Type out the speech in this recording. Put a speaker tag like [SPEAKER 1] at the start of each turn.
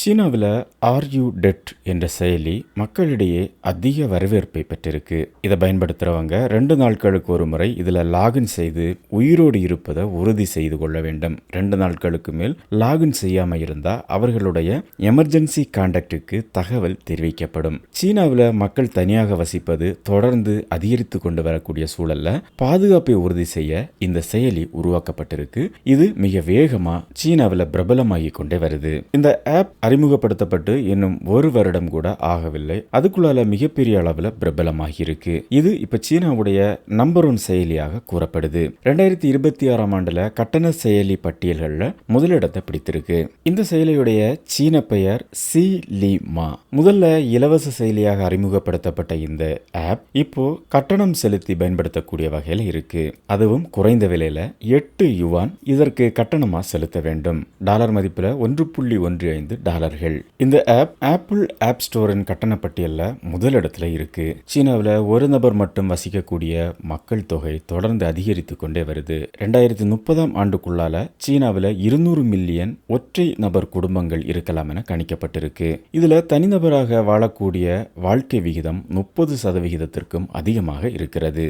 [SPEAKER 1] சீனாவில் ஆர்யூ டெட் என்ற செயலி மக்களிடையே அதிக வரவேற்பை பெற்றிருக்கு. இதை பயன்படுத்துகிறவங்க ரெண்டு நாட்களுக்கு ஒரு முறை இதில் லாகின் செய்து உயிரோடு இருப்பதை உறுதி செய்து கொள்ள வேண்டும். ரெண்டு நாட்களுக்கு மேல் லாகின் செய்யாமல் இருந்தால் அவர்களுடைய எமர்ஜென்சி கான்டாக்டுக்கு தகவல் தெரிவிக்கப்படும். சீனாவில் மக்கள் தனியாக வசிப்பது தொடர்ந்து அதிகரித்து கொண்டு வரக்கூடிய சூழல்ல பாதுகாப்பை உறுதி செய்ய இந்த செயலி உருவாக்கப்பட்டிருக்கு. இது மிக வேகமாக சீனாவில் பிரபலமாகி கொண்டே வருது. இந்த ஆப் அறிமுகப்படுத்தப்பட்டு இன்னும் ஒரு வருடம் கூட ஆகவில்லை. அதுக்குள்ளால மிகப்பெரிய அளவில் பிரபலமாகியிருக்கு. இது இப்ப சீனாவுடைய நம்பர் ஒன் செயலியாக கூறப்படுது. ரெண்டாயிரத்தி இருபத்தி ஆறாம் ஆண்டுல கட்டண செயலி பட்டியல்கள்ல முதலிடத்தை பிடித்திருக்கு. இந்த செயலியுடைய சீன பெயர் சி லி மா முதல்ல இலவச செயலியாக அறிமுகப்படுத்தப்பட்ட இந்த ஆப் இப்போ கட்டணம் செலுத்தி பயன்படுத்தக்கூடிய வகையில் இருக்கு. அதுவும் குறைந்த விலையில எட்டு யுவான் இதற்கு கட்டணமா செலுத்த வேண்டும். டாலர் மதிப்புல ஒன்று புள்ளி ஒன்று ஐந்து டாலர் டாலர்கள் இந்த ஆப் ஆப்பிள் ஆப் ஸ்டோரின் கட்டண பட்டியல்ல முதலிடத்துல இருக்கு. சீனாவில் ஒரு நபர் மட்டும் வசிக்கக்கூடிய மக்கள் தொகை தொடர்ந்து அதிகரித்து கொண்டே வருது. ரெண்டாயிரத்தி முப்பதாம் ஆண்டுக்குள்ளால சீனாவில் இருநூறு மில்லியன் ஒற்றை நபர் குடும்பங்கள் இருக்கலாம் என கணிக்கப்பட்டிருக்கு. இதுல தனிநபராக வாழக்கூடிய வாழ்க்கை விகிதம் முப்பது சதவிகிதத்திற்கும் அதிகமாக இருக்கிறது.